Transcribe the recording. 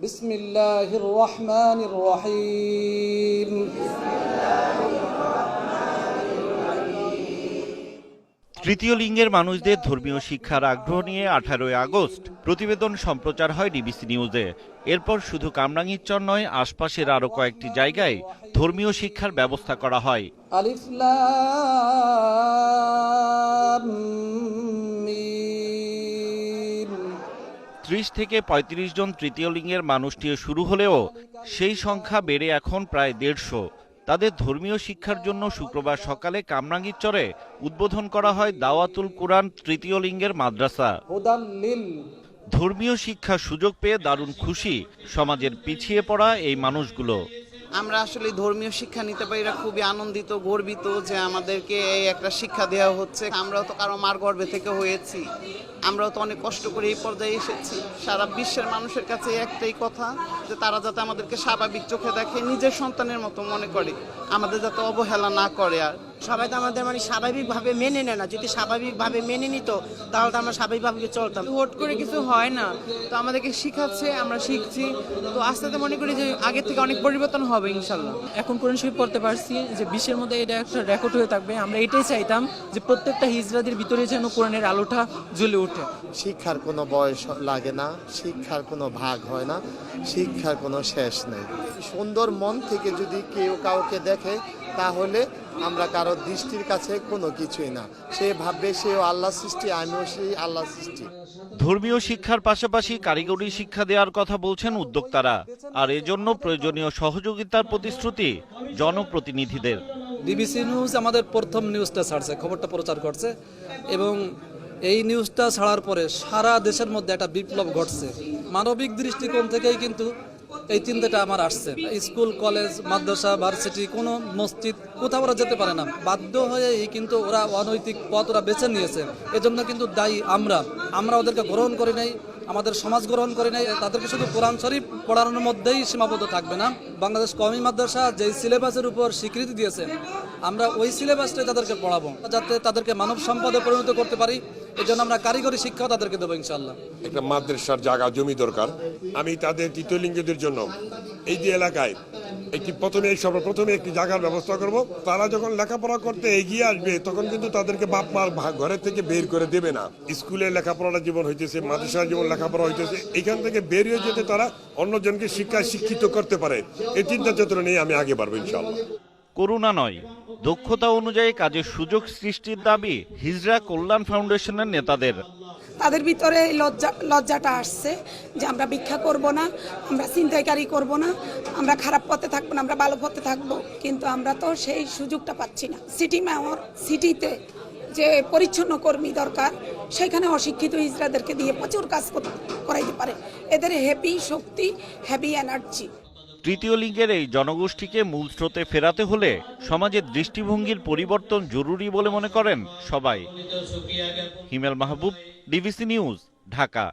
بسم الله الرحمن الرحيم তৃতীয় লিঙ্গের মানুষদের ধর্মীয় শিক্ষার আগ্রহ নিয়ে আঠারোই আগস্ট প্রতিবেদন সম্প্রচার হয় ডিবিসি নিউজে এরপর শুধু কামরাঙ্গীরচর নয় আশপাশের আরও কয়েকটি জায়গায় ধর্মীয় শিক্ষার ব্যবস্থা করা হয় ألف لام ميم ত্রিশ থেকে ৩৫ জন তৃতীয় লিঙ্গের মানুষটিও শুরু হলেও সেই সংখ্যা বেড়ে এখন প্রায় দেড়শো। তাদের ধর্মীয় শিক্ষার জন্য শুক্রবার সকালে কামরাঙ্গির চরে উদ্বোধন করা হয় দাওয়াতুল কোরআন তৃতীয় লিঙ্গের মাদ্রাসা। ধর্মীয় শিক্ষা সুযোগ পেয়ে দারুণ খুশি সমাজের পিছিয়ে পড়া এই মানুষগুলো। আমরা আসলে ধর্মীয় শিক্ষা নিতে পারি, এরা খুবই আনন্দিত, গর্বিত যে আমাদেরকে এই একটা শিক্ষা দেওয়া হচ্ছে। আমরাও তো কারও মার গর্বে থেকে হয়েছি। আমরাও তো অনেক কষ্ট করে এই পর্যায়ে এসেছি। সারা বিশ্বের মানুষের কাছে একটাই কথা, যে তারা যাতে আমাদেরকে স্বাভাবিক চোখে দেখে, নিজের সন্তানের মতো মনে করে। আমাদের যাতে অবহেলা না করে আর। সবাই তো আমাদের মানে স্বাভাবিকভাবে মেনে নেয় না। যদি স্বাভাবিকভাবে মেনে নিত তাহলে তো আমরা স্বাভাবিকভাবে চলতাম। হুট করে কিছু হয় না। তো আমাদেরকে শিখাচ্ছে আমরা শিখছি। তো আস্তে আস্তে মনে করি যে আগের থেকে অনেক পরিবর্তন হবে ইনশাল্লাহ। এখন কোরআন শরীফ পড়তে পারছি যে বিশ্বের মধ্যে এটা একটা রেকর্ড হয়ে থাকবে। আমরা এটাই চাইতাম যে প্রত্যেকটা হিজড়াদের ভিতরে যেন কোরআনের আলোটা জ্বলে ওঠে। শিক্ষার কোনো বয়স লাগে না শিক্ষার কোনো ভাগ হয় না শিক্ষার কোনো শেষ নেই। সুন্দর মন থেকে যদি কেউ কাউকে দেখে তাহলে আমরা কারও দৃষ্টির কাছে কোনো কিছুই না। সে ভাববে সেও আল্লাহ সৃষ্টি আমিও সেই আল্লাহ সৃষ্টি। ধর্মীয় শিক্ষার পাশাপাশি কারিগরি শিক্ষা দেওয়ার কথা বলছেন উদ্যোক্তারা। আর এজন্য প্রয়োজনীয় সহযোগিতার প্রতিশ্রুতি জনপ্রতিনিধিদের। বিবিসি নিউজ আমাদের প্রথম নিউজটা ছাড়ছে খবরটা প্রচার করছে। এবং এই নিউজটা ছাড়ার পরে সারা দেশের মধ্যে একটা বিপ্লব ঘটছে। মানবিক দৃষ্টিকোণ থেকেই কিন্তু এই চিন্তাটা আমার আসছে। স্কুল, কলেজ, মাদ্রাসা, ভার্সিটি, কোনো মসজিদ কোথাও ওরা যেতে পারে না। বাধ্য হয়েই কিন্তু ওরা অনৈতিক পথ ওরা বেছে নিয়েছে। এজন্য কিন্তু দায়ী আমরা। আমরা ওদেরকে গ্রহণ করি নাই, আমাদের সমাজ গ্রহণ করে নাই, তাদেরকে শুধু কোরআন শরীফ পড়ানোর মধ্যেই সীমাবদ্ধ থাকবে না। বাংলাদেশ কমি মাদ্রাসা যেই সিলেবাসের উপর স্বীকৃতি দিয়েছে, আমরা ওই সিলেবাসটাই তাদেরকে পড়াবো, যাতে তাদেরকে মানব সম্পদে পরিণত করতে পারি। এই জন্য আমরা কারিগরি শিক্ষাও তাদেরকে দেবো ইনশাল্লাহ একটা মাদ্রাসার জায়গা, জমি দরকার। আমি তাদের তৃতীয় জন্য এই যে এলাকায় একটি প্রথমে সর্বপ্রথমে একটি জায়গার ব্যবস্থা করব। তারা যখন লেখাপড়া করতে এগিয়ে আসবে, তখন কিন্তু তাদেরকে বাপ মার ঘরের থেকে বের করে দেবে না। স্কুলে লেখাপড়াটা জীবন হইতেছে, মাদ্রাসার জীবন লেখাপড়া হইতেছে। এখান থেকে বেরিয়ে যেতে তারা অন্যজনকে শিক্ষায় শিক্ষিত করতে পারে। এই চিন্তা চেতনা নিয়ে আমি আগে বাড়বো ইনশাআল্লাহ। করুণা নয়। দক্ষতা অনুযায়ী কাজের সুযোগ সৃষ্টির দাবি হিজরা কল্যাণ ফাউন্ডেশনের নেতাদের। তাদের ভিতরে লজ্জা, লজ্জাটা আসছে যে আমরা ভিক্ষা করব না, আমরা চিন্তাইকারী করব না, আমরা খারাপ পথে থাকব না, আমরা ভালো পথে থাকব। কিন্তু আমরা তো সেই সুযোগটা পাচ্ছি না। সিটি মেয়র, সিটিতে যে পরিচ্ছন্ন কর্মী দরকার, সেখানে অশিক্ষিত ইসরাদেরকে দিয়ে প্রচুর কাজ করাইতে পারে। এদের হ্যাপি শক্তি হ্যাপি এনার্জি তৃতীয় লিঙ্গের এই জনগোষ্ঠীকে মূল স্রোতে ফেরাতে হলে সমাজের দৃষ্টিভঙ্গির পরিবর্তন জরুরি বলে মনে করেন সবাই। Himel Mahbub, DBC news, Dhaka.